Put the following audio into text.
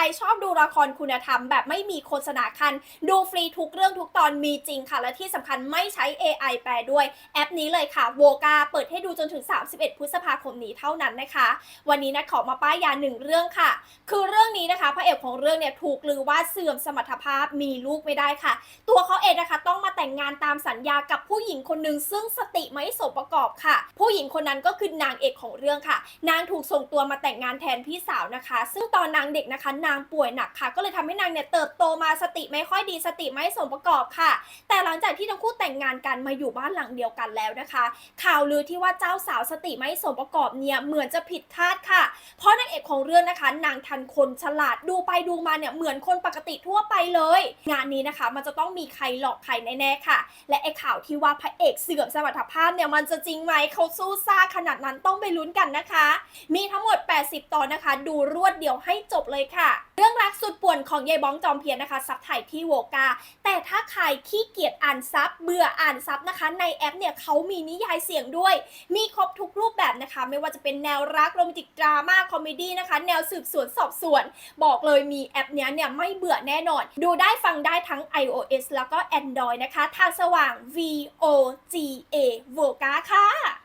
รชอบดูละครคุณธรรมแบบไม่มีโฆษณาคัน ดูฟรีทุกเรื่องทุกตอนมีจริงค่ะ และที่สำคัญไม่ใช้ AI แปลด้วยแอปนี้เลยค่ะโวกาเปิดให้ดูจนถึง 31 พฤษภาคมนี้เท่านั้นนะคะ วันนี้นะขอมาป้ายยาหนึ่งเรื่องค่ะ คือเรื่องนี้นะคะพระเอกของเรื่องเนี่ยถูกลือว่าเสื่อมสมรรถภาพมีลูกไม่ได้ค่ะ ตัวเขาเองนะคะต้องมาแต่งงานตามสัญญากับผู้หญิงคนหนึ่งซึ่งสติไม่สมประกอบค่ะ ผู้หญิงคนนั้นก็คือนางเอกของเรื่องค่ะ นางถูกส่งตัวมาแต่งงานแทนพี่สาวนะคะ ซึ่งตอนนางเด็กนะคะนางป่วยหนักค่ะ ก็เลยทำให้นางเนี่ยเติบโตมาสติไม่ค่อยดีสติไม่สมประกอบค่ะ แต่หลังจากที่ทั้งคู่แต่งงานกันมาอยู่บ้านหลังเดียวกันแล้วนะคะ ข่าวลือที่ว่าเจ้าสาวสติไม่สมประกอบเนี่ยเหมือนจะผิดคาดค่ะ ของเรื่องนะคะ นางทันคนฉลาดดูไปดูมาเนี่ยเหมือนคนปกติทั่วไปเลย งานนี้นะคะ มันจะต้องมีใครหลอกใครแน่ๆค่ะ และไอข่าวที่ว่าพระเอกเสื่อมสมรรถภาพเนี่ยมันจะจริงไหมเขาสู้ซ่าขนาดนั้นต้องไปลุ้นกันนะคะ มีทั้งหมด 80 ตอนนะคะ ดูรวดเดียวให้จบเลยค่ะ เรื่องรักสุดป่วนของยายบ้องจอมเพียรนะคะซับไทยที่โวกา แต่ถ้าใครขี้เกียจอ่านซับเบื่ออ่านซับนะคะ ในแอปเนี่ยเขามีนิยายเสียงด้วย มีครบทุกรูปแบบนะคะ ไม่ว่าจะเป็นแนวรักโรแมนติกดราม่าคอมเมดี้นะคะ แนวสืบสวนสอบสวน บอกเลยมีแอปเนี้ยเนี่ยไม่เบื่อแน่นอน ดูได้ฟังได้ทั้ง iOS แล้วก็ Android นะคะ ทางสว่าง V O G A โวกาค่ะ